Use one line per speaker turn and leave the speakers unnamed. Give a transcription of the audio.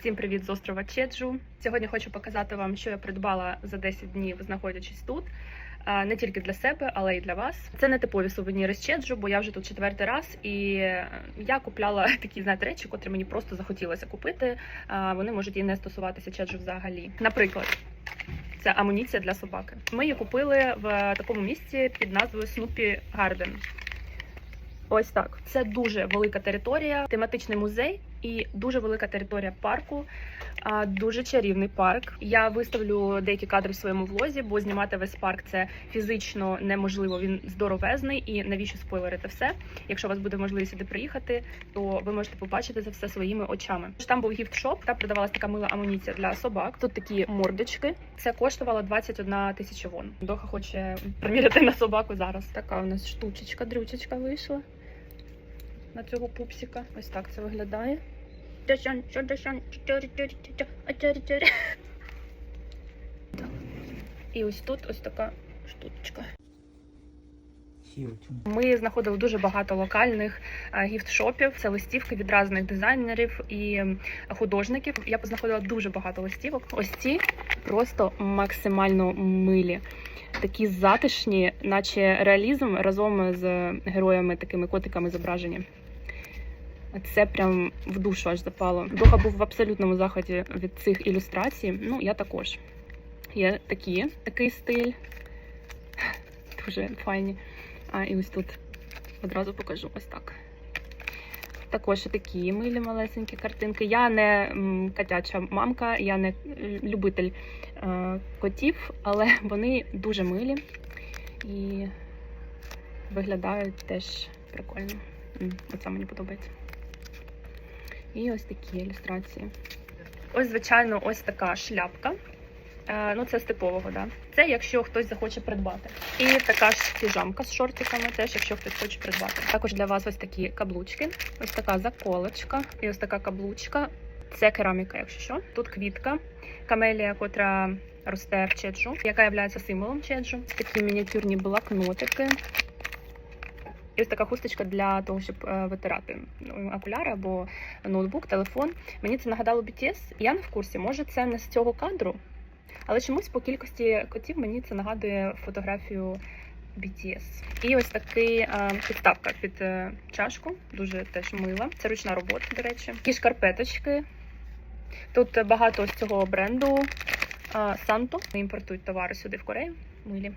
Всім привіт з острова Чеджу. Сьогодні хочу показати вам, що я придбала за 10 днів, знаходячись тут. Не тільки для себе, але й для вас. Це не типові сувеніри з Чеджу, бо я вже тут четвертий раз, і я купляла такі знаєте, речі, котрі мені просто захотілося купити. Вони можуть і не стосуватися Чеджу взагалі. Наприклад, це амуніція для собаки. Ми її купили в такому місці під назвою Snoopy Garden. Ось так. Це дуже велика територія, тематичний музей і дуже велика територія парку. Дуже чарівний парк. Я виставлю деякі кадри в своєму влозі, бо знімати весь парк це фізично неможливо. Він здоровезний і навіщо спойлерити все. Якщо у вас буде можливість сюди приїхати, то ви можете побачити це все своїми очами. Там був гіфт-шоп, та продавалась така мила амуніція для собак. Тут такі мордочки. Це коштувало 21 тисяча вон. Доха хоче приміряти на собаку зараз. Така у нас штучечка, дрючечка вийшла на цього пупсика. Ось так це виглядає. І ось тут ось така штучка. Ми знаходили дуже багато локальних е, гіфт-шопів. Це листівки від різних дизайнерів і художників. Я познаходила дуже багато листівок. Ось ці просто максимально милі. Такі затишні, наче реалізм разом з героями, такими котиками зображені. Це прям в душу аж запало. Доха був в абсолютному захваті від цих ілюстрацій. Ну, я також. Є такі, такий стиль. Дуже файні. А, і ось тут одразу покажу ось так. Також такі милі малесенькі картинки. Я не котяча мамка, я не е, любитель е, котів, але вони дуже милі і виглядають теж прикольно. Оце мені подобається. І ось такі ілюстрації. Ось, звичайно, ось така шляпка. Е, ну, це з типового, да. Це якщо хтось захоче придбати. І така ж піжамка з шортиками, теж якщо хтось хоче придбати. Також для вас ось такі каблучки, ось така заколочка і ось така каблучка. Це кераміка, якщо що. Тут квітка, камелія, котра росте в чеджу, яка є символом чеджу. Такі мініатюрні блокнотики. І ось така хусточка для того, щоб е, витирати ну, окуляри або ноутбук, телефон. Мені це нагадало BTS. Я не в курсі, може це не з цього кадру, але чомусь по кількості котів мені це нагадує фотографію BTS. І ось такий е, підставка під е, чашку, дуже теж мила. Це ручна робота, до речі. Такі шкарпеточки. Тут багато ось цього бренду Санто. Імпортують товари сюди в Корею. Милі.